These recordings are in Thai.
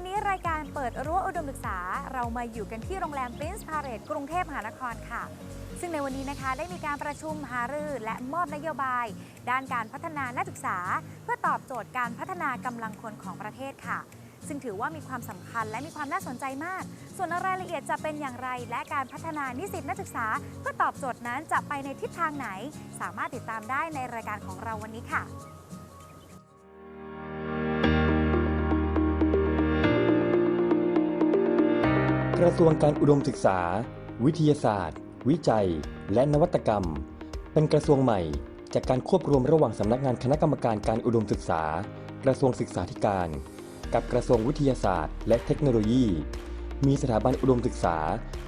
วันนี้รายการเปิดรั้วอุดมศึกษา เรามาอยู่กันที่โรงแรม Prince Parade กรุงเทพมหานครค่ะ ซึ่งในวันนี้นะคะได้มีการประชุมหารือและมอบนโยบาย ด้านการพัฒนานักศึกษา เพื่อตอบโจทย์การพัฒนากำลังคนของประเทศค่ะ ซึ่งถือว่ามีความสำคัญและมีความน่าสนใจมาก ส่วนรายละเอียดจะเป็นอย่างไร และการพัฒนานิสิตนักศึกษา เพื่อตอบโจทย์นั้นจะไปในทิศทางไหน สามารถติดตามได้ในรายการของเราวันนี้ค่ะ กระทรวงการอุดมศึกษา วิทยาศาสตร์ วิจัย และนวัตกรรม เป็นกระทรวงใหม่ จากการควบรวมระหว่างสำนักงานคณะกรรมการการอุดมศึกษา กระทรวงศึกษาธิการ กับกระทรวงวิทยาศาสตร์ และเทคโนโลยี มีสถาบันอุดมศึกษา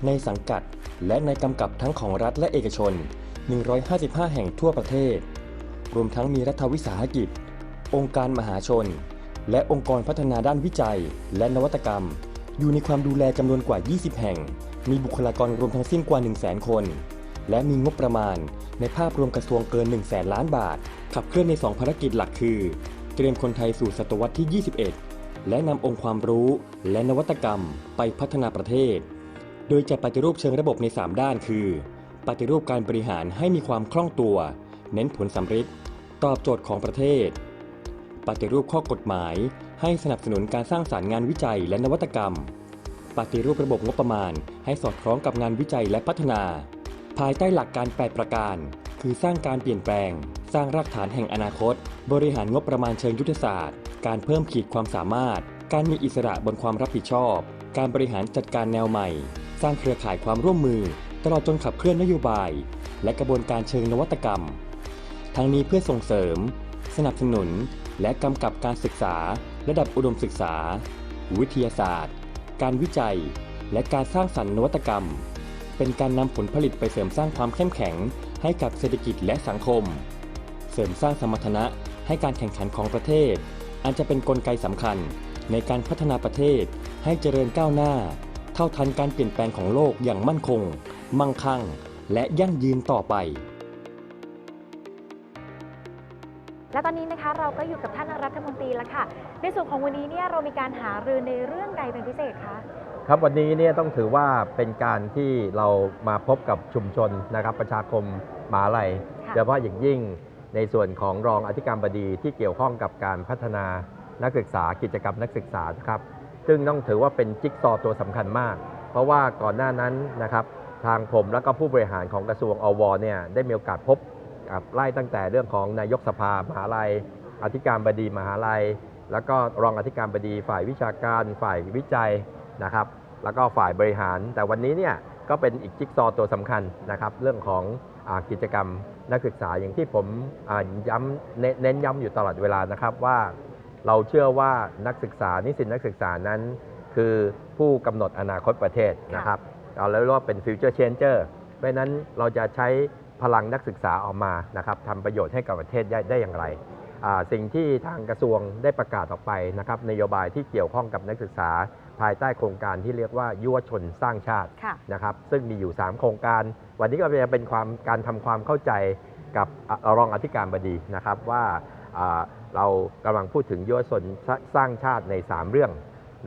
ในสังกัด และในกำกับทั้งของรัฐและเอกชน 155 แห่งทั่วประเทศ รวมทั้งมีรัฐวิสาหกิจ องค์การมหาชน และองค์กรพัฒนาด้านวิจัย และนวัตกรรม อยู่ในความดูแลจำนวนกว่า 20 แห่ง มีบุคลากรรวมทั้งสิ้นกว่า 1 0 0 0 0 0 คน และมีงบประมาณ ในภาพรวมกระทรวงเกิน 1 0 0 0 0แสนล้านบาท ขับเคลื่อนใน 2 ภารกิจหลักคือ เตรียมคนไทยสู่ศตวรรษที่ 21 และนำองค์ความรู้และนวัตกรรมไปพัฒนาประเทศ โดยจะปฏิรูปเชิงระบบใน 3 ด้านคือ ปฏิรูปการบริหารให้มีความคล่องตัว เน้นผลสำฤทธิ์ตอบโจทย์ของประเทศ ปฏิรูปข้อกฎหมาย ให้สนับสนุนการสร้างสารรค์งานวิจัยและนวัตกรรม ปฏิรูประบบงบประมาณ ให้สอดคล้องกับงานวิจัยและพัฒนา ภายใต้หลักการ 8 ประการ คือสร้างการเปลี่ยนแปลง สร้างรากฐานแห่งอนาคต บริหารงบประมาณเชิงยุทธศาสตร์ การเพิ่มขีดความสามารถ การมีอิสระบนความรับผิดชอบ การบริหารจัดการแนวใหม่ สร้างเครือข่ายความร่วมมือ ตลอดจนขับเคลื่อนนโยบาย และกระบวนการเชิงนวัตกรรม ทั้งนี้เพื่อส่งเสริม สนับสนุน และกำกับการศึกษา ระดับอุดมศึกษา วิทยาศาสตร์ การวิจัย และการสร้างสรรค์นวัตกรรม เป็นการนำผลผลิตไปเสริมสร้างความเข้มแข็ง ให้กับเศรษฐกิจและสังคม เสริมสร้างสมรรถนะให้การแข่งขันของประเทศ อันจะเป็นนกลไกสำคัญในการพัฒนาประเทศให้เจริญก้าวหน้า เท่าทันการเปลี่ยนแปลงของโลกอย่างมั่นคง มั่งคั่ง และยั่งยืนต่อไปและตอนนี้ เราก็อยู่กับท่านรัฐมนตรีแล้วค่ะ ในส่วนของวันนี้เนี่ยเรามีการหารือในเรื่องใดเป็นพิเศษคะครับวันนี้เนี่ยต้องถือว่าเป็นการที่เรามาพบกับชุมชนนะครับประชาคมมหาลัยค่ะโดยเฉพาะอย่างยิ่งในส่วนของรองอธิการบดีที่เกี่ยวข้องกับการพัฒนานักศึกษากิจกรรมนักศึกษาครับซึ่งต้องถือว่าเป็นจิ๊กซอว์ตัวสำคัญมาก เพราะว่าก่อนหน้านั้นนะครับทางผมแล้วก็ผู้บริหารของกระทรวงอวเนี่ยได้มีโอกาสพบกับไล่ตั้งแต่เรื่องของนายกสภามหาลัย อธิการบดีมหาลัย แล้วก็รองอธิการบดีฝ่ายวิชาการ ฝ่ายวิจัยนะครับ แล้วก็ฝ่ายบริหาร แต่วันนี้เนี่ยก็เป็นอีกจิ๊กซอว์ตัวสำคัญนะครับเรื่องของอกิจกรรมนักศึกษาอย่างที่ผมย้ำเน้นเน้นย้ำอยู่ตลอดเวลานะครับว่าเราเชื่อว่านักศึกษานิสิตนักศึกษานั้น คือผู้กำหนดอนาคตประเทศนะครับเราเรียกว่าเป็น future changer เพราะนั้นเราจะใช้พลังนักศึกษาออกมานะครับทำประโยชน์ให้กับประเทศได้ได้อย่างไร สิ่งที่ทางกระทรวงได้ประกาศออกไปนะครับนโยบายที่เกี่ยวข้องกับนักศึกษา ภายใต้โครงการที่เรียกว่ายุวชนสร้างชาติค่ะนะครับซึ่งมีอยู่ 3 โครงการ วันนี้ก็จะเป็นความการทำความเข้าใจกับอะรองอธิการบดีนะครับว่าอ่าเรากำลังพูดถึงยุวชนสสร้างชาติใน 3 เรื่อง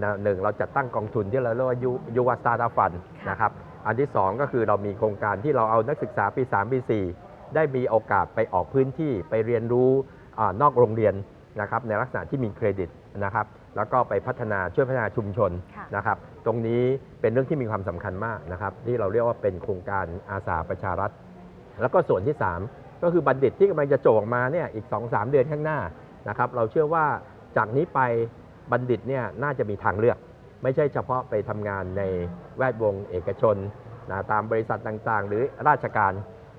นะหนึ่งเราจัดตั้งกองทุนที่เราเรียกว่ายุยุวสตาร์ทฟันค่ะนะครับอันที่ 2 ก็คือเรามีโครงการที่เราเอานักศึกษาปี 3 ปี 4 ได้มีโอกาสไปออกพื้นที่ไปเรียนรู้ อานอกโรงเรียนนะครับในลักษณะที่มีเครดิตนะครับ แล้วก็ไปพัฒนาช่วยพัฒนาชุมชนค่ะนะครับ ตรงนี้เป็นเรื่องที่มีความสำคัญมากนะครับ ที่เราเรียกว่าเป็นโครงการอาสาประชารัฐ แล้วก็ส่วนที่ 3 ก็คือบัณฑิตที่กำลังจะโจออกมาเนี่ยอีก 2-3 เดือนข้างหน้านะครับ เราเชื่อว่าจากนี้ไปบัณฑิตเนี่ยน่าจะมีทางเลือก ไม่ใช่เฉพาะไปทำงานในแวดวงเอกชนนะตามบริษัทต่างๆ หรือราชการ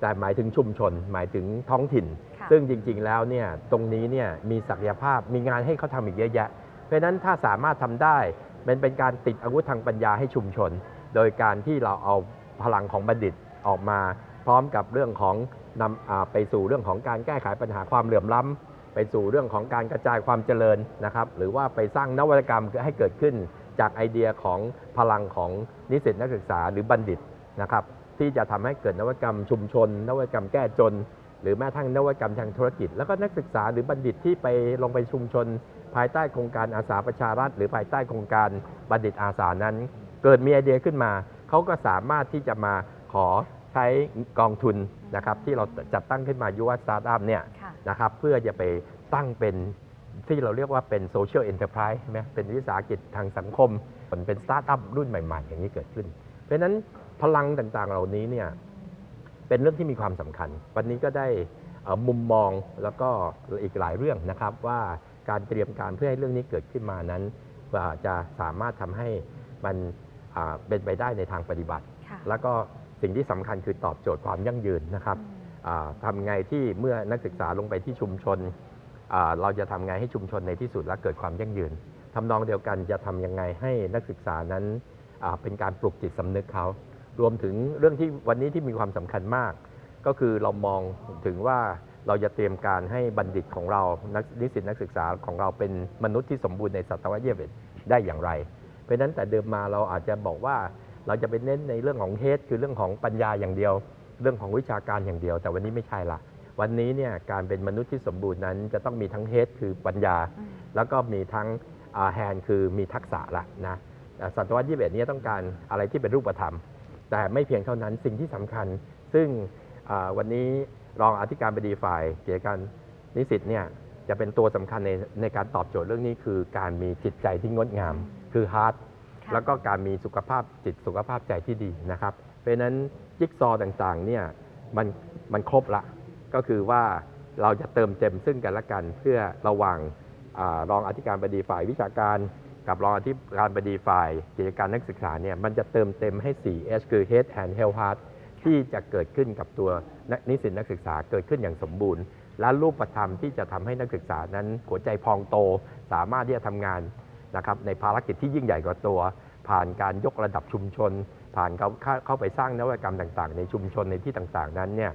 แต่หมายถึงชุมชน หมายถึงท้องถิ่น ค่ะซึ่งจริงๆแล้วเนี่ยตรงนี้เนี่ยมีศักยภาพมีงานให้เขาทำอีกเยอะแยะ เพราะฉะนั้นถ้าสามารถทำได้มันเป็นการติดอาวุธทางปัญญาให้ชุมชน โดยการที่เราเอาพลังของบัณฑิตออกมา พร้อมกับเรื่องของนำอ่าไปสู่เรื่องของการแก้ไขปัญหาความเหลื่อมล้ำไปสู่เรื่องของการกระจายความเจริญนะครับ หรือว่าไปสร้างนวัตกรรมให้เกิดขึ้นจากไอเดียของพลังของนิสิตนักศึกษาหรือบัณฑิตนะครับ ที่จะทำให้เกิดนวัตกรรมชุมชน นวัตกรรมแก้จน หรือแม้ทั้งนวัตกรรมทางธุรกิจ แล้วก็นักศึกษาหรือบัณฑิตที่ไปลงไปชุมชน ภายใต้โครงการอาสาประชารัฐ หรือภายใต้โครงการบัณฑิตอาสานั้น เกิดมีไอเดียขึ้นมา เขาก็สามารถที่จะมาขอใช้กองทุนนะครับที่เราจัดตั้งขึ้นมายุวสตาร์ทอัพเนี่ยค่ะนะครับเพื่อจะไปตั้งเป็นที่เราเรียกว่าเป็นโซเชียลเอ็นเตอร์ไพรส์ใช่ไหมเป็นวิสาหกิจทางสังคมมันเป็นสตาร์ทอัพรุ่นใหม่ ๆ อย่างนี้เกิดขึ้น เพราะฉะนั้น พลังต่างๆ เหล่านี้เนี่ยเป็นเรื่องที่มีความสำคัญ วันนี้ก็ได้เอ่อมุมมองแล้วก็อีกหลายเรื่องนะครับ ว่าการเตรียมการเพื่อให้เรื่องนี้เกิดขึ้นมานั้นว่าจะสามารถทำให้มันอ่าเป็นไปได้ในทางปฏิบัติค่ะแล้วก็สิ่งที่สำคัญคือตอบโจทย์ความยั่งยืนนะครับอืมอ่าทำไงที่เมื่อนักศึกษาลงไปที่ชุมชนอ่าเราจะทำไงให้ชุมชนในที่สุดและเกิดความยั่งยืนทำนองเดียวกันจะทำยังไงให้นักศึกษานั้นอ่าเป็นการปลุกจิตสำนึกเขา รวมถึงเรื่องที่วันนี้ที่มีความสำคัญมาก ก็คือเรามองถึงว่าเราจะเตรียมการให้บัณฑิตของเรานักนิสิตนักศึกษาของเราเป็นมนุษย์ที่สมบูรณ์ในศตวรรษที่21ได้อย่างไร เพราะนั้นแต่เดิมมาเราอาจจะบอกว่าเราจะไปเน้นในเรื่องของเฮดคือเรื่องของปัญญาอย่างเดียว เรื่องของวิชาการอย่างเดียว แต่วันนี้ไม่ใช่ละวันนี้เนี่ยการเป็นมนุษย์ที่สมบูรณ์นั้น จะต้องมีทั้งเฮดคือปัญญา แล้วก็มีทั้งแฮนคือมีทักษะละนะศตวรรษที่21นี้ต้องการอะไรที่เป็นรูปธรรม แต่ไม่เพียงเท่านั้นสิ่งที่สำคัญ ซึ่งอ่าวันนี้รองอธิการบดีฝ่ายเกี่ยวกับการนิสิตเนี่ยจะเป็นตัวสำคัญในในการตอบโจทย์เรื่องนี้คือการมีจิตใจที่งดงาม คือฮาร์ด ค่ะ แล้วก็การมีสุขภาพจิตสุขภาพใจที่ดีนะครับ เพราะฉะนั้นจิ๊กซอว์ต่างๆเนี่ยมันมันครบละ ก็คือว่าเราจะเติมเต็มซึ่งกันและกันเพื่อระหว่างอารองอธิการบดีฝ่ายวิชาการ กับรองอธิการบดีฝ่ายกิจการนักศึกษาเนี่ยมันจะเติมเต็มให้ 4H คือ Head and Health Heart ที่จะเกิดขึ้นกับตัวน,นิสิตนักศึกษาเกิดขึ้นอย่างสมบูรณ์ และรูปธรรมที่จะทำให้นักศึกษานั้นหัวใจพองโตสามารถที่จะทำงานนะครับในภารกิจที่ยิ่งใหญ่กว่าตัว ผ่านการยกระดับชุมชน ผ่านเขาเข้าเข้าไปสร้างนวัตกรรมต่างๆ ในชุมชนในที่ต่างๆนั้นเนี่ย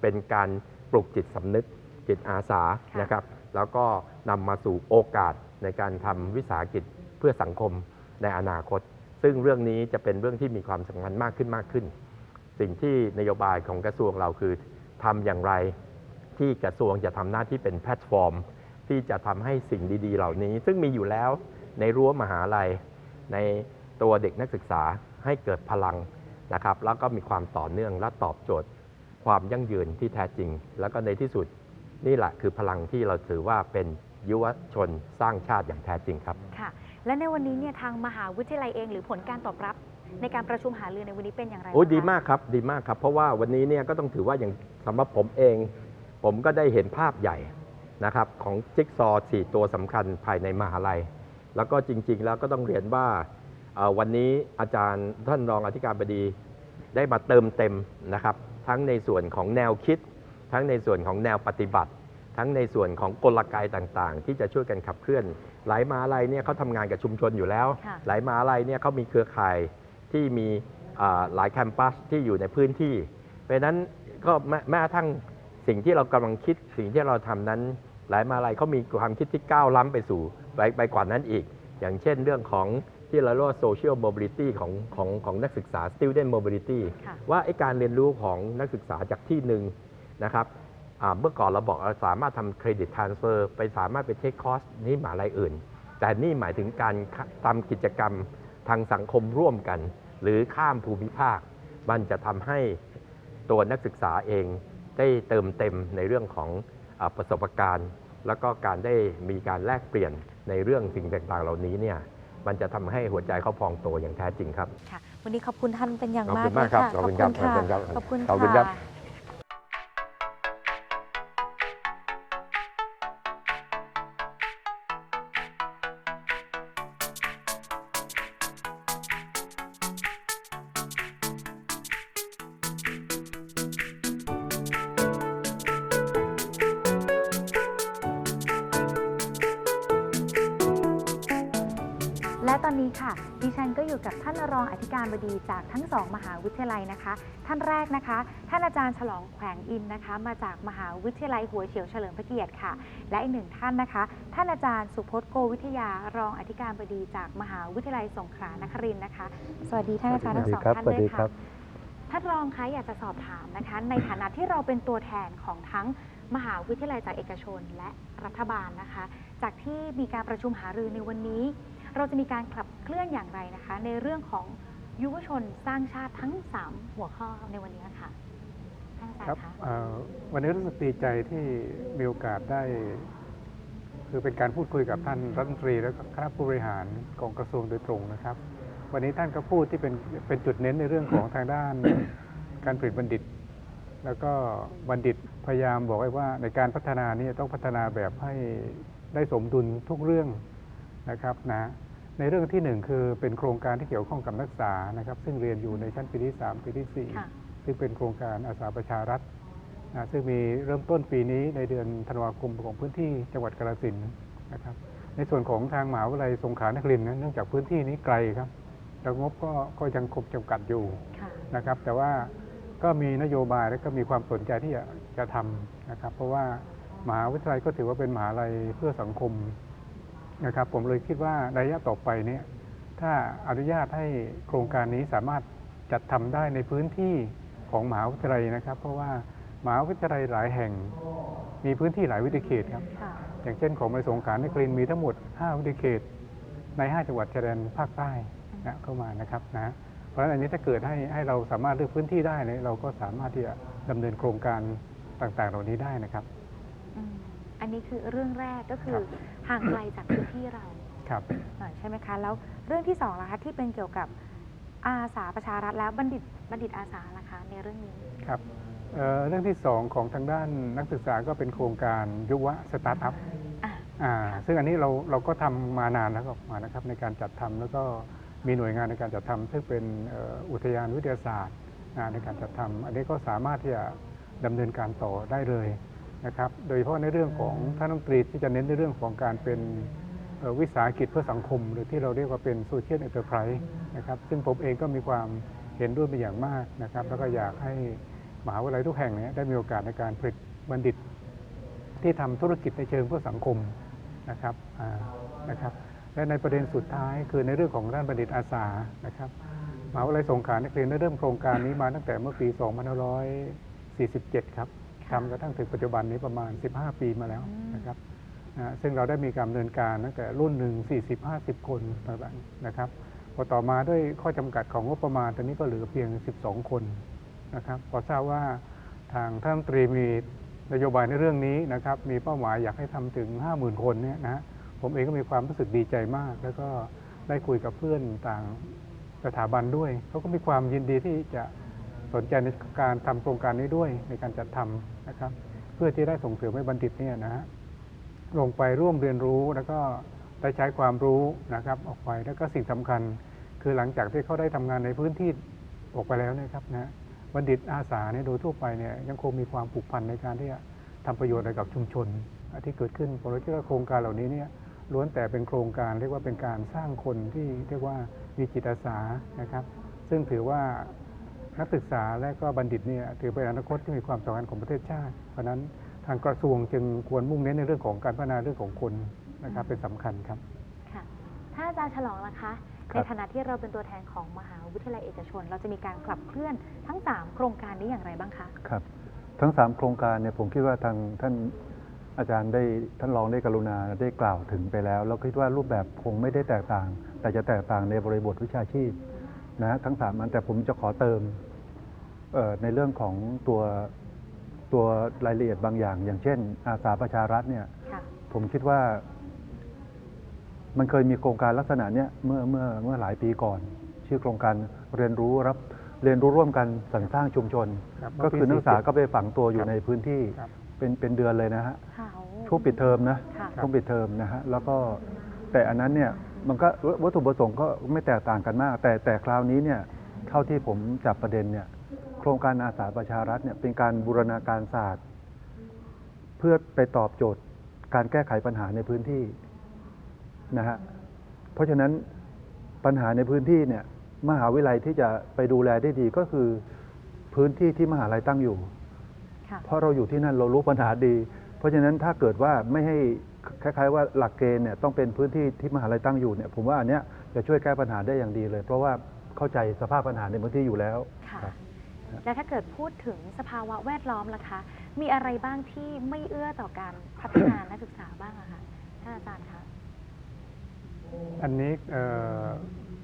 เป็นการปลุกจิตสำนึกจิตอาสานะครับแล้วก็นำมาสู่โอกาสในการทำวิสาหกิจ เพื่อสังคมในอนาคต ซึ่งเรื่องนี้จะเป็นเรื่องที่มีความสำคัญมากขึ้นมากขึ้น สิ่งที่นโยบายของกระทรวงเราคือทำอย่างไรที่กระทรวงจะทำหน้าที่เป็นแพลตฟอร์ม ที่จะทำให้สิ่งดีๆ เหล่านี้ ซึ่งมีอยู่แล้วในรั้วมหาลัย ในตัวเด็กนักศึกษาให้เกิดพลังนะครับ แล้วก็มีความต่อเนื่องและตอบโจทย์ ความยั่งยืนที่แท้จริง แล้วก็ในที่สุดนี่แหละคือพลังที่เราถือว่าเป็นยุวชนสร้างชาติอย่างแท้จริงครับค่ะ และในวันนี้เนี่ยทางมหาวิทยาลัยเอง หรือผลการตอบรับ ในการประชุมหารือในวันนี้เป็นอย่างไรโอ้ยบ้งคะ ดีมากครับ ดีมากครับ เพราะว่าวันนี้เนี่ยก็ต้องถือว่าอย่างสำหรับผมเอง ผมก็ได้เห็นภาพใหญ่นะครับของจิ๊กซอว์สี่ตัวสำคัญภายในมหาลัย แล้วก็จริง ๆ แล้วก็ต้องเรียนว่าเอ่อวันนี้อาจารย์ท่านรองอธิการบดีได้มาเติมเต็มนะครับ ทั้งในส่วนของแนวคิด ทั้งในส่วนของแนวปฏิบัติ ทั้งในส่วนของกลไกต่างๆ ที่จะช่วยกันขับเคลื่อน หลายมหาลัยเนี่ยเขาทำงานกับชุมชนอยู่แล้ว ค่ะ หลายมหาลัยเนี่ยเขามีเครือข่ายที่มีอ่าหลายแคมปัสที่อยู่ในพื้นที่ เพราะฉะนั้นก็แม้แม้กระทั่งสิ่งที่เรากำลังคิดสิ่งที่เราทำนั้น หลายมหาลัยเขามีความคิดที่ก้าวล้ำไปสู่ไปไปกว่านั้นอีก อย่างเช่นเรื่องของที่เราเรียกว่า social mobility ของของของนักศึกษา student mobility ค่ะ ว่าไอ้การเรียนรู้ของนักศึกษาจากที่หนึ่งนะครับอ่า เมื่อก่อนเราบอกเราสามารถทำเครดิตทรานสเฟอร์ไปสามารถไปเทคคอร์สนี่มหาลัยอื่น แต่นี่หมายถึงการทำกิจกรรมทางสังคมร่วมกัน หรือข้ามภูมิภาค มันจะทำให้ตัวนักศึกษาเองได้เติมเต็มในเรื่องของอาประสบการณ์ แล้วก็การได้มีการแลกเปลี่ยนในเรื่องสิ่งต่างๆ เหล่านี้เนี่ยมันจะทำให้หัวใจเขาพองโตอย่างแท้จริงครับ ค่ะ วันนี้ขอบคุณท่านเป็นอย่างขอบมากคุณเลมากยครับค่ะ ขอบคุณครับค่ะขอบคุณครับขอบคุณขอบคุณครับานรองอธิการบดีจากทั้งสองมหาวิทยาลัยนะคะ ท่านแรกนะคะ ท่านอาจารย์ฉลองแขวงอินนะคะ มาจากมหาวิทยาลัยหัวเฉียวเฉลิมพระเกียรติค่ะ และอีกหนึ่งท่านนะคะ ท่านอาจารย์สุพจน์โกวิทยารองอธิการบดีจากมหาวิทยาลัยสงขลานครินทร์นะคะ สวัสดีท่านอาจารย์ทั้งสองท่านด้วยค่ะท่านรองคะอยากจะสอบถามนะคะ ในฐานะที่เราเป็นตัวแทนของทั้งมหาวิทยาลัยจากเอกชนและรัฐบาลนะคะ จากที่มีการประชุมหารือในวันนี้ เราจะมีการขับเคลื่อนอย่างไรนะคะ ในเรื่องของยุวชนสร้างชาติทั้ง 3 หัวข้อในวันนี้ค่ะท่านอาจารครับย์คะเอ่อวันนี้รู้สึกดีใจที่มีโอกาสได้ คือเป็นการพูดคุยกับท่านรัฐมนตรีและคณะผู้บริหารของกระทรวงโดยตรงนะครับ วันนี้ท่านก็พูดที่เป็นเป็นจุดเน้นในเรื่องของทางด้านการผลิตบัณฑิต แล้วก็บัณฑิตพยายามบอกไว้ว่าในการพัฒนานี่ต้องพัฒนาแบบให้ได้สมดุลทุกเรื่องนะครับนะ ในเรื่องที่หนึ่งคือเป็นโครงการที่เกี่ยวข้องกับนักศึกษานะครับ ซึ่งเรียนอยู่ในชั้นปีที่สามปีที่สี่ค่ะซึ่งเป็นโครงการอาสาประชารัฐนะซึ่งมีเริ่มต้นปีนี้ในเดือนธันวาคมของพื้นที่จังหวัดกาฬสินธุ์นะครับ ในส่วนของทางมหาวิทยาลัยสงขลานครินทร์นะเนื่องจากพื้นที่นี้ไกลครับแล้วงบก็ก็ยังคงจำกัดอยู่ ค่ะ นะครับแต่ว่าก็มีนโยบายและก็มีความสนใจที่จะจะทำนะครับ เพราะว่ามหาวิทยาลัยก็ถือว่าเป็นมหาลัยเพื่อสังคม นะครับผมเลยคิดว่าระยะต่อไปเนี่ยถ้าอนุญาตให้โครงการนี้สามารถจัดทำได้ในพื้นที่ของมหาวิทยาลัยนะครับ เพราะว่ามหาวิทยาลัยหลายแห่งมีพื้นที่หลายวิทยาเขตครับ อย่างเช่นของมหาสงขลานครินทร์มีทั้งหมด 5 วิทยาเขต ใน 5 จังหวัดชายแดนภาคใต้นะเข้ามานะครับนะเพราะฉะนั้นอันนี้ถ้าเกิดให้ให้เราสามารถเลือกพื้นที่ได้เนี่ยเราก็สามารถที่จะดำเนินโครงการต่างๆ เหล่านี้ได้นะครับ นนี้คือเรื่องแรกก็คือครับ ห่างไกลจากพื้นที่เราครับ หน่อยใช่ไหมคะแล้วเรื่องที่สองล่ะคะที่เป็นเกี่ยวกับอาสาประชารัฐแล้วบัณฑิตบัณฑิตอาสาล่ะคะในเรื่องนี้ครับเอ่อเรื่องที่2ของทางด้านนักศึกษาก็เป็นโครงการยุวะสตาร์ทอัพอะอ่าซึ่งอันนี้เราเราก็ทำมานานแล้วก็มานะครับในการจัดทำแล้วก็มีหน่วยงานในการจัดทำซึ่งเป็นเอ่ออุทยานวิทยาศาสตร์อ่าในการจัดทำอันนี้ก็สามารถที่จะดำเนินการต่อได้เลย นะครับ โดยเฉพาะในเรื่องของท่านรัฐมนตรีที่จะเน้นในเรื่องของการเป็นเอ่อวิสาหกิจเพื่อสังคม หรือที่เราเรียกว่าเป็นโซเชียลเอ็นเตอร์ไพรส์นะครับซึ่งผมเองก็มีความเห็นด้วยเป็นอย่างมากนะครับ แล้วก็อยากให้มหาวิทยาลัยทุกแห่งเนี้ได้มีโอกาสในการผลิตบัณฑิต ที่ทำธุรกิจในเชิงเพื่อสังคมนะครับอ่านะครับ และในประเด็นสุดท้ายคือในเรื่องของด้านบัณฑิตอาสานะครับมหาวิทยาลัยสงขลานครินทร์ได้เริ่มโครงการนี้มาตั้งแต่เมื่อปี 2547 ครับค่ะ ทำกระทั่งถึงปัจจุบันนี้ประมาณ 15 ปีมาแล้วอืมนะครับอ่าซึ่งเราได้มีการดำเนินการตั้งแต่รุ่นหนึ่ง40-50 คนต่างๆนะครับพอต่อมาด้วยข้อจำกัดของงบประมาณตอนนี้ก็เหลือเพียง 12 คนนะครับพอทราบว่าทางท่านรัฐมนตรีมีนโยบายในเรื่องนี้นะครับมีเป้าหมายอยากให้ทำถึง 50,000 คนเนี่ยนะฮะผมเองก็มีความรู้สึกดีใจมาก แล้วก็ได้คุยกับเพื่อนต่างสถาบันด้วยเขาก็มีความยินดีที่จะสนใจในการทำโครงการนี้ด้วยในการจัดทำ นะครับ เพื่อที่ได้ส่งเสริมให้บัณฑิตเนี่ยนะฮะลงไปร่วมเรียนรู้แล้วก็ได้ใช้ความรู้นะครับออกไปแล้วก็สิ่งสำคัญ คือหลังจากที่เขาได้ทำงานในพื้นที่ออกไปแล้วนะครับนะบัณฑิตอาสาเนี่ยโดยทั่วไปเนี่ยยังคงมีความผูกพันในการที่จะทำประโยชน์อะไรกับชุมชน ที่เกิดขึ้นผมคิดว่าโครงการเหล่านี้เนี่ยล้วนแต่เป็นโครงการเรียกว่าเป็นการสร้างคนที่เรียกว่ามีจิตอาสานะครับ ซึ่งถือว่า นักศึกษาและก็บัณฑิตเนี่ยถือเป็นอนาคตที่มีความสำคัญของประเทศชาติ เพราะฉะนั้นทางกระทรวงจึงควรมุ่งเน้นในเรื่องของการพัฒนาเรื่องของคนนะครับเป็นสำคัญครับค่ะท่านอาจารย์ฉลองล่ะคะคในรับฐานะที่เราเป็นตัวแทนของมหาวิทยาลัยเอกชน เราจะมีการขับเคลื่อนทั้ง 3 โครงการนี้อย่างไรบ้างคะครับทั้ง 3 โครงการเนี่ยผมคิดว่าทางท่านอาจารย์ได้ท่านรองได้กรุณาได้กล่าวถึงไปแล้ว แล้วคิดว่ารูปแบบคงไม่ได้แตกต่าง แต่จะแตกต่างในบริบทวิชาชีพนะฮะทั้งสามอันแต่ผมจะขอเติมเอ่อ ในเรื่องของตัวตัวรายละเอียดบางอย่าง อย่างเช่น อาสาประชารัฐเนี่ยค่ะผมคิดว่า มันเคยมีโครงการลักษณะเนี้ยเมื่อเมื่อเมื่อหลายปีก่อน ชื่อโครงการเรียนรู้รับเรียนรู้ร่วมกันสรรสร้างชุมชนครับก็คือนักศึกษาก็ไปฝังตัวอยู่ครับในพื้นที่ครับเป็นเป็นเดือนเลยนะฮะค่ะโอ้ช่วงปิดเทอมนะค่ะช่วงปิดเทอมนะฮะแล้วก็แต่อันนั้นเนี่ยมันก็วัตถุประสงค์ก็ไม่แตกต่างกันมาก แต่แต่คราวนี้เนี่ยเท่าที่ผมจับประเด็นเนี่ยโครงการอาสาประชารัฐเนี่ยเป็นการบูรณาการศาสตร์ เพื่อไปตอบโจทย์การแก้ไขปัญหาในพื้นที่นะฮะเพราะฉะนั้นปัญหาในพื้นที่เนี่ยมหาวิทยาลัยที่จะไปดูแลได้ดีก็คือพื้นที่ที่มหาลัยตั้งอยู่ค่ะเพราะเราอยู่ที่นั่นเรารู้ปัญหาดี เพราะฉะนั้นถ้าเกิดว่าไม่ให้คล้ายๆว่าหลักเกณฑ์เนี่ยต้องเป็นพื้นที่ที่มหาลัยตั้งอยู่เนี่ยผมว่าอันเนี้ยจะช่วยแก้ปัญหาได้อย่างดีเลย เพราะว่าเข้าใจสภาพปัญหาในพื้นที่อยู่แล้วค่ะครับ และถ้าเกิดพูดถึงสภาวะแวดล้อมล่ะคะ มีอะไรบ้างที่ไม่เอื้อต่อการพัฒนานักศึกษาบ้างอะคะท่านอาจารย์คะอันนี้เอ่อ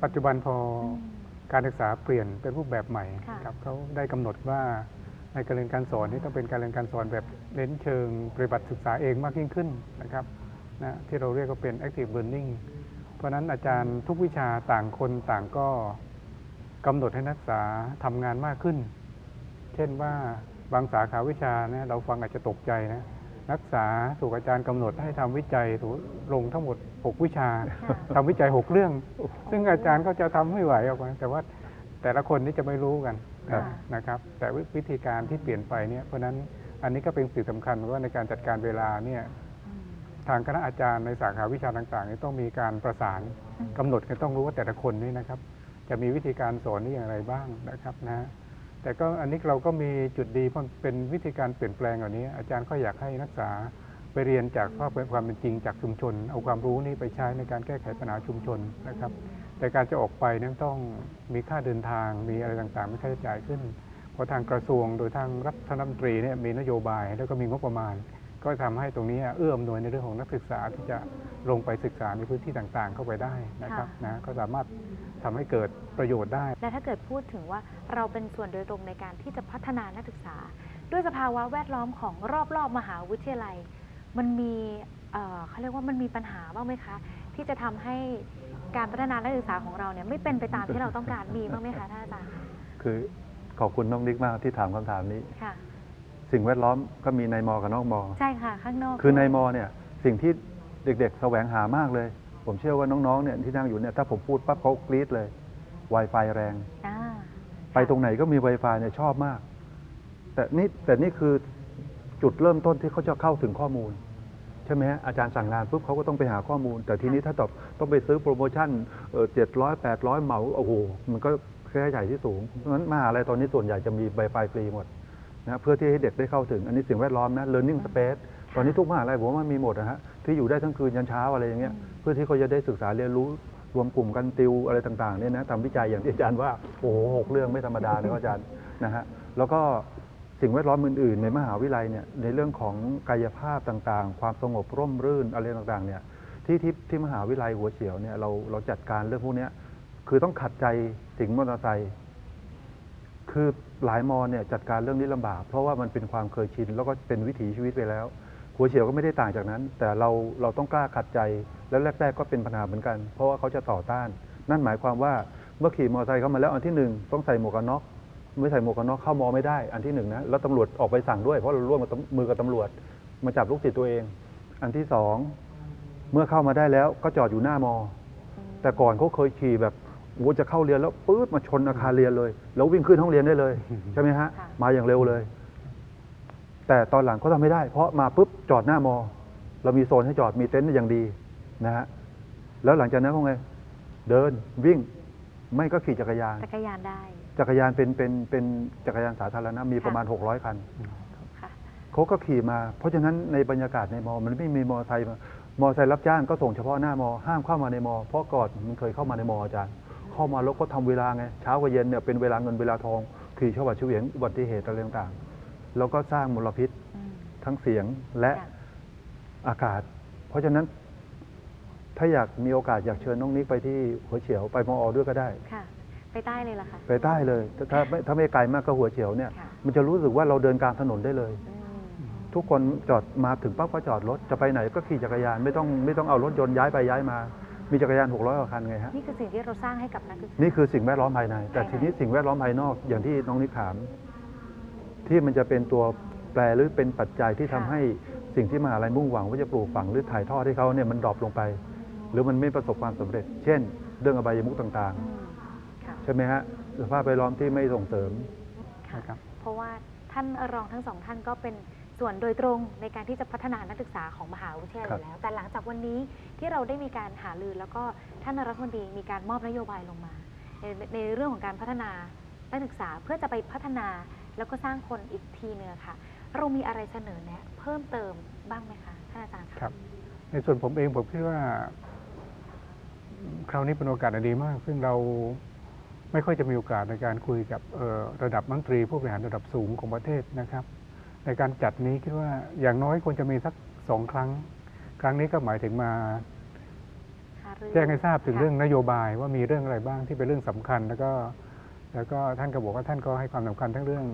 ปัจจุบันพออมการศึกษาเปลี่ยนเป็นรูปแบบใหม่ค่ะครับเขาได้กำหนดว่าในการเรียนการสอนนี่ต้องเป็นการเรียนการสอนแบบเน้นเชิงปฏิบัติศึกษาเองมากยิ่งขึ้นนะครับนะที่เราเรียกว่าเป็น active learning เพราะฉะนั้นอาจารย์ทุกวิชาต่างคนต่างก็ กำหนดให้นักศึกษาทำงานมากขึ้น เช่นว่าบางสาขาวิชานะเราฟังอาจจะตกใจนะนักศึกษาถูกอาจารย์กำหนดให้ทำวิจัยถูกลงทั้งหมด 6 วิชาค่ะทำวิจัย 6 เรื่อง ซึ่งอาจารย์ก็จะทำไม่ไหวออกมาแต่ว่าแต่ละคนนี่จะไม่รู้กันครับนะครับ แต่วิวิธีการที่เปลี่ยนไปเนี่ยเพราะฉะนั้นอันนี้ก็เป็นสิ่งสำคัญว่าในการจัดการเวลาเนี่ยอืมทางคณะอาจารย์ในสาขาวิชาต่างๆนี่ต้องมีการประสานอืมกำหนดกันต้องรู้ว่าแต่ละคนนี่นะครับ จะมีวิธีการสอนนี่อย่างไรบ้างนะครับนะแต่ก็อันนี้เราก็มีจุดดีเพราะเป็นวิธีการเปลี่ยนแปลงเหล่านี้ อาจารย์ก็อยากให้นักศึกษาไปเรียนจากข้อความเป็นจริงจากชุมชน เอาความรู้นี้ไปใช้ในการแก้ไขปัญหาชุมชนนะครับ แต่การจะออกไปนั้นต้องมีค่าเดินทางมีอะไรต่างๆมีค่าใช้จ่ายขึ้นเพราะทางกระทรวงโดยทางรัฐมนตรีเนี่ยมีนโยบายแล้วก็มีงบประมาณ ก็ทำให้ตรงนี้เอื้ออำนวยในเรื่องของนักศึกษาที่จะลงไปศึกษาในพื้นที่ต่างๆ เข้าไปได้นะครับนะก็สามารถทำให้เกิดประโยชน์ได้ และถ้าเกิดพูดถึงว่าเราเป็นส่วนโดยตรงในการที่จะพัฒนานักศึกษา ด้วยสภาวะแวดล้อมของรอบๆมหาวิทยาลัย มันมีเอ่อเขาเรียกว่ามันมีปัญหาบ้างไหมคะ ที่จะทำให้การพัฒนานักศึกษาของเราเนี่ยไม่เป็นไปตามที่เราต้องการมีบ้างไหมคะท่านอาจารย์คือขอบคุณน้องนิกมากที่ถามคำถามนี้ค่ะ สิ่งแวดล้อมก็มีในมอกับนอกมอ ใช่ค่ะ ข้างนอกคือในด้วยมอเนี่ยสิ่งที่เด็กๆแสวงหามากเลย ผมเชื่อว่าน้องๆเนี่ยที่นั่งอยู่เนี่ยถ้าผมพูดปั๊บเขากรี๊ดเลย Wi-Fi แรง อ่าไปตรงไหนก็มี Wi-Fi เนี่ยชอบมาก แต่นี่แต่นี่คือจุดเริ่มต้นที่เขาจะเข้าถึงข้อมูล ใช่ไหมฮะอาจารย์สั่งงานปุ๊บเขาก็ต้องไปหาข้อมูล แต่ทีนี้ถ้าตอบต้องไปซื้อโปรโมชั่นเจ็ดร้อยแปดร้อยเหมาโอ้โหมันก็ค่าใช้จ่ายที่สูงเพราะฉะนั้นมหาลัยตอนนี้ส่วนใหญ่จะมี Wi-Fi ฟรีหมด นะเพื่อที่ให้เด็กได้เข้าถึงอันนี้สิ่งแวดล้อมนะ learning space ตอนนี้ทุกมหาลัยผมว่ามันมีหมดนะฮะที่อยู่ได้ทั้งคืนยันเช้าอะไรอย่างเงี้ยเพื่อที่เขาจะได้ศึกษาเรียนรู้รวมกลุ่มกันติวอะไรต่างๆเนี่ยนะทำวิจัยอย่างที่อาจารย์ว่าโอ้โหหกเรื่องไม่ธรรมดาเลยครับอาจารย์นะฮะแล้วก็สิ่งแวดล้อมอื่นๆ ในมหาวิทยาลัยเนี่ยในเรื่องของกายภาพต่างๆ ความสงบร่มรื่นอะไรต่างๆเนี่ยที่ที่ที่มหาวิทยาลัยหัวเฉียวเนี่ยเราเราจัดการเรื่องพวกเนี้ยคือต้องขัดใจสิงห์มอเตอร์ไซค์ คือหลายมอเนี่ยจัดการเรื่องนี้ลำบาก เพราะว่ามันเป็นความเคยชิน แล้วก็เป็นวิถีชีวิตไปแล้ว หัวเฉียวก็ไม่ได้ต่างจากนั้น แต่เราเราต้องกล้าขัดใจ แล้วแรกๆก็เป็นปัญหาเหมือนกัน เพราะว่าเขาจะต่อต้าน นั่นหมายความว่าเมื่อขี่มอเตอร์ไซค์เข้ามาแล้วอันที่หนึ่งต้องใส่หมวกกันน็อกไม่ใส่หมวกกันน็อกเข้ามอไม่ได้อันที่หนึ่งนะแล้วตำรวจออกไปสั่งด้วยเพราะเราร่วมมือกับตำรวจ มาจับลูกศิษย์ตัวเอง อันที่สองเมื่อเข้ามาได้แล้วก็จอดอยู่หน้ามอ แต่ก่อนเขาเคยขี่แบบ โอ้โหจะเข้าเรียนแล้วปื๊ดมาชนอาคารเรียนเลย แล้ววิ่งขึ้นห้องเรียนได้เลยใช่ไหมฮะค่ะมาอย่างเร็วเลย แต่ตอนหลังเขาทำไม่ได้ เพราะมาปุ๊บจอดหน้ามอ เรามีโซนให้จอดมีเต็นท์อย่างดีนะฮะแล้วหลังจากนั้นเขาไง เดินวิ่งไม่ก็ขี่จักรยาน จักรยานได้ จักรยานเป็นเป็นเป็นจักรยานสาธารณะมีประมาณ 600 คันค่ะเขาก็ขี่มา เพราะฉะนั้นในบรรยากาศในมอ มันไม่มีมอไซค์มามอไซค์รับจ้างก็ส่งเฉพาะหน้ามอ ห้ามเข้ามาในมอ เพราะก่อนมันเคยเข้ามาในมออาจารย์ เข้ามาแล้วก็ทำเวลาไงเช้ากับเย็นเนี่ยเป็นเวลาเงินเวลาทองขี่ชวัดเฉวียนอุบัติเหตุอะไรต่างๆ แล้วก็สร้างมลพิษอืมทั้งเสียงและค่ะอากาศ เพราะฉะนั้นถ้าอยากมีโอกาสอยากเชิญน้องนิกไปที่หัวเฉียวไปมอด้วยก็ได้ค่ะไปใต้เลยล่ะค่ะไปใต้เลยถ้าถ้าไม่ถ้าไม่ไกลมากก็หัวเฉียวเนี่ยค่ะมันจะรู้สึกว่าเราเดินกลางถนนได้เลยอืมทุกคนจอดมาถึงปั๊บก็จอดรถจะไปไหนก็ขี่จักรยานไม่ต้องไม่ต้องเอารถยนต์ย้ายไปย้ายมา มีจักรยาน 600กว่าคันไงฮะ นี่คือสิ่งที่เราสร้างให้กับนักศึกษา นี่คือสิ่งแวดล้อมภายใน แต่ภายในทีนี้สิ่งแวดล้อมภายนอกอย่างที่น้องนิกถาม ที่มันจะเป็นตัวแปรหรือเป็นปัจจัยที่ทำให้สิ่งที่มหาลัยมุ่งหวังว่าจะปลูกฝังหรือถ่ายทอดให้เขาเนี่ยมันดรอปลงไป หรือมันไม่ประสบความสำเร็จ เช่น เรื่องอบายมุขต่างอืมค่ะ ๆ ใช่ไหมฮะสภาพแวดล้อมที่ไม่ส่งเสริมค่ะนะครับ เพราะว่าท่านรองทั้งสองท่านก็เป็น ส่วนโดยตรงในการที่จะพัฒนานักศึกษาของมหาวิทยาลัยครับแล้ว แต่หลังจากวันนี้ที่เราได้มีการหารือ แล้วก็ท่านรัฐมนตรีมีการมอบนโยบายลงมา ในในเรื่องของการพัฒนานักศึกษาเพื่อจะไปพัฒนาแล้วก็สร้างคนอีกทีเนื้อะค่ะ เรามีอะไรเสนอแนะเพิ่มเติมบ้างไหมคะท่านอาจารย์ะครับ ในส่วนผมเองผมคิดว่า คราวนี้เป็นโอกาสอันดีมาก ซึ่งเราไม่ค่อยจะมีโอกาสในการคุยกับเอ่อระดับมังตรีผู้บริหารระดับสูงของประเทศนะครับ ในการจัดนี้คิดว่าอย่างน้อยควรจะมีสักสองครั้ง ครั้งนี้ก็หมายถึงมาหารือแจ้งให้ทราบถึงค่ะเรื่องนโยบายว่ามีเรื่องอะไรบ้างที่เป็นเรื่องสำคัญ แล้วก็ แล้วก็ท่านก็บอกว่าท่านก็ให้ความสำคัญทั้งเรื่อง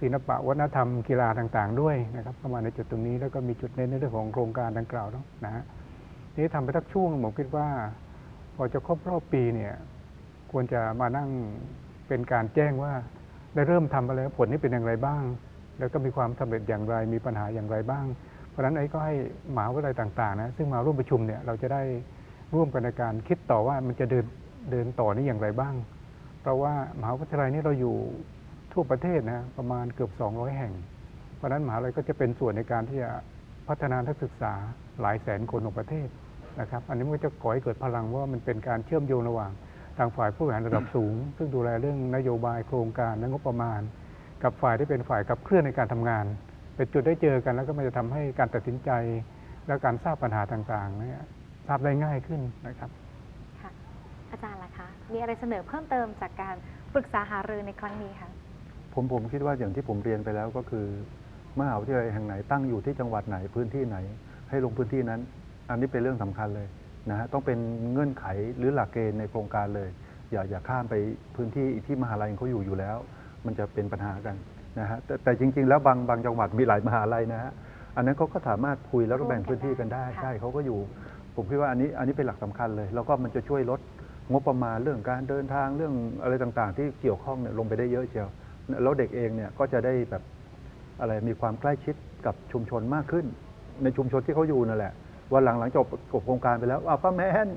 ศิลปะวัฒนธรรมกีฬาต่างๆ ด้วยนะครับเข้ามาในจุดตรงนี้แล้วก็มีจุดเน้นในเรื่องของโครงการดังกล่าวเนาะนะฮะนี่ทำไปสักช่วงผมคิดว่า พอจะครบรอบปีเนี่ย ควรจะมานั่งเป็นการแจ้งว่าได้เริ่มทำไปแล้วผลนี้เป็นอย่างไรบ้าง แล้วก็มีความสำเร็จอย่างไรมีปัญหาอย่างไรบ้าง เพราะฉะนั้นไอ้ก็ให้มหาวิทยาลัยต่างๆนะซึ่งมาร่วมประชุมเนี่ยเราจะได้ร่วมกันในการคิดต่อว่ามันจะเดินเดินต่อนี้อย่างไรบ้าง เพราะว่ามหาวิทยาลัยนี้เราอยู่ทั่วประเทศนะประมาณเกือบ 200 แห่ง เพราะฉะนั้นมหาวิทยาลัยก็จะเป็นส่วนในการที่จะพัฒนานักศึกษาหลายแสนคนของประเทศนะครับ อันนี้มันก็จะก่อให้เกิดพลังว่ามันเป็นการเชื่อมโยงระหว่าง ทางฝ่ายผู้บริหารระดับสูง ซึ่งดูแลเรื่องนโยบายโครงการและงบประมาณ กับฝ่ายที่เป็นฝ่ายขับเคลื่อนในการทำงาน เป็นจุดได้เจอกัน แล้วก็มันจะทำให้การตัดสินใจ และการทราบปัญหาต่างๆเนี่ยทราบได้ง่ายขึ้นนะครับค่ะอาจารย์ล่ะคะมีอะไรเสนอเพิ่มเติมจากการปรึกษาหารือในครั้งนี้คะผมผมคิดว่าอย่างที่ผมเรียนไปแล้วก็คือมหาวิทยาลัยแห่งไหนตั้งอยู่ที่จังหวัดไหนพื้นที่ไหน ให้ลงพื้นที่นั้น อันนี้เป็นเรื่องสำคัญเลยนะฮะต้องเป็นเงื่อนไขหรือหลักเกณฑ์ในโครงการเลย อย่าอย่าข้ามไปพื้นที่ที่มหาลัยเขาอยู่อยู่แล้ว มันจะเป็นปัญหากันนะฮะแต่แต่จริง ๆ แล้วบางบางจังหวัดมีหลายมหาลัยนะฮะอันนั้นเขาก็สามารถคุยแล้วก็แบ่งพื้นที่กันได้ค่ะใช่เขาก็อยู่ ผมคิดว่าอันนี้อันนี้เป็นหลักสำคัญเลย แล้วก็มันจะช่วยลดงบประมาณเรื่องการเดินทางเรื่องอะไรต่างๆ ที่เกี่ยวข้องเนี่ยลงไปได้เยอะเชียวแล้วเด็กเองเนี่ยก็จะได้แบบอะไรมีความใกล้ชิดกับชุมชนมากขึ้น ในชุมชนที่เขาอยู่นั่นแหละ วันหลังหลังจบจบโครงการไปแล้วอ้าวป้าแมน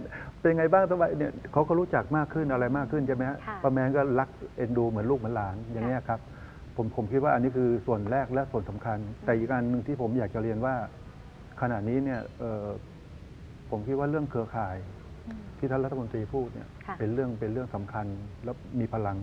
เป็นไงบ้างสบายเนี่ยเขาก็รู้จักมากขึ้นอะไรมากขึ้นใช่ไหมฮะค่ะ ป้าแมนก็รักเอ็นดูเหมือนลูกเหมือนหลานอย่างเงี้ยครับ ผมผมคิดว่าอันนี้คือส่วนแรกและส่วนสำคัญ แต่อีกอันหนึ่งที่ผมอยากจะเรียนว่า ขณะนี้เนี่ยเอ่อผมคิดว่าเรื่องเครือข่าย อืม ที่ท่านรัฐมนตรีพูดเนี่ยค่ะ เป็นเรื่องเป็นเรื่องสำคัญและมีพลัง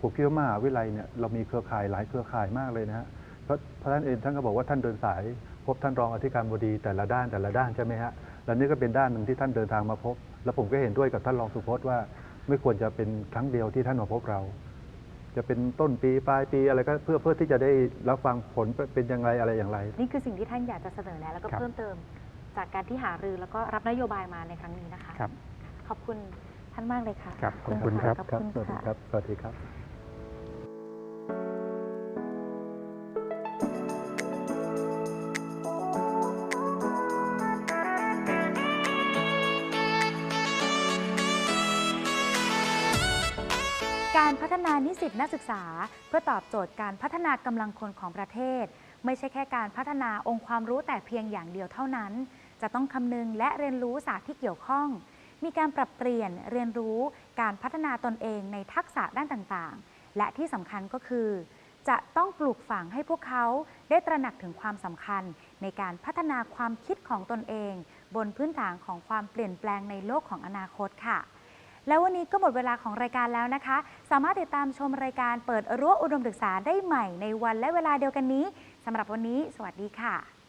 ผมคิดว่ามหาวิทยาลัยเนี่ยเรามีเครือข่ายหลายเครือข่ายมากเลยนะฮะเพราะเพราะท่านเองท่านก็บอกว่าท่านเดินสายพ บท่านรองอธิการบดีแต่ละด้านแต่ละด้านใช่ไหมฮะแล้วนี่ก็เป็นด้านหนึ่งที่ท่านเดินทางมาพบ แล้วผมก็เห็นด้วยกับท่านรองสุพจน์ว่า ไม่ควรจะเป็นครั้งเดียวที่ท่านมาพบเรา จะเป็นต้นปีปลายปีอะไรก็เพื่อเพื่อที่จะได้รับฟังผลเป็นอย่างไรอะไรอย่างไร นี่คือสิ่งที่ท่านอยากจะเสนอแนะแล้วก็ครับ เพิ่มเติม จากการที่หารือแล้วก็รับนโยบายมาในครั้งนี้นะคะ ครับ ขอบคุณท่านมากเลยค่ะ ครับขอบคุณครับ ขอบครับคุณสวัสดีค่ะ ครับสวัสดีครับ ตนักศึกษา เพื่อตอบโจทย์การพัฒนากำลังคนของประเทศ ไม่ใช่แค่การพัฒนาองค์ความรู้แต่เพียงอย่างเดียวเท่านั้น จะต้องคำนึงและเรียนรู้ศาสตร์ที่เกี่ยวข้อง มีการปรับเปลี่ยนเรียนรู้การพัฒนาตนเองในทักษะด้านต่างๆ และที่สำคัญก็คือ จะต้องปลูกฝังให้พวกเขาได้ตระหนักถึงความสำคัญ ในการพัฒนาความคิดของตนเอง บนพื้นฐานของความเปลี่ยนแปลงในโลกของอนาคตค่ะ แล้ววันนี้ก็หมดเวลาของรายการแล้วนะคะ สามารถติดตามชมรายการเปิดรั้วอุดมศึกษาได้ใหม่ในวันและเวลาเดียวกันนี้สำหรับวันนี้ สวัสดีค่ะ